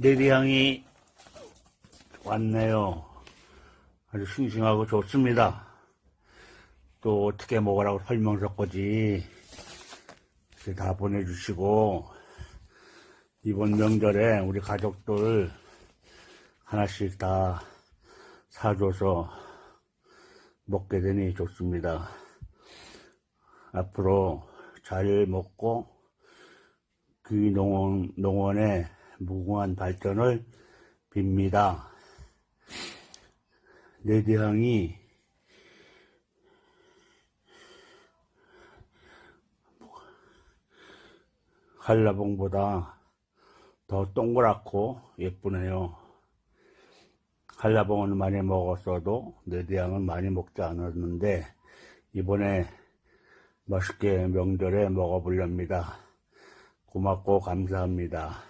내리향이 왔네요. 아주 싱싱하고 좋습니다. 또 어떻게 먹으라고 설명서 거지. 이렇게 다 보내주시고, 이번 명절에 우리 가족들 하나씩 다 사줘서 먹게 되니 좋습니다. 앞으로 잘 먹고 귀 농원, 농원의 무궁한 발전을 빕니다. 내대항이 한라봉보다 더 동그랗고 예쁘네요. 한라봉은 많이 먹었어도 내대항은 많이 먹지 않았는데 이번에 맛있게 명절에 먹어보렵니다. 고맙고 감사합니다.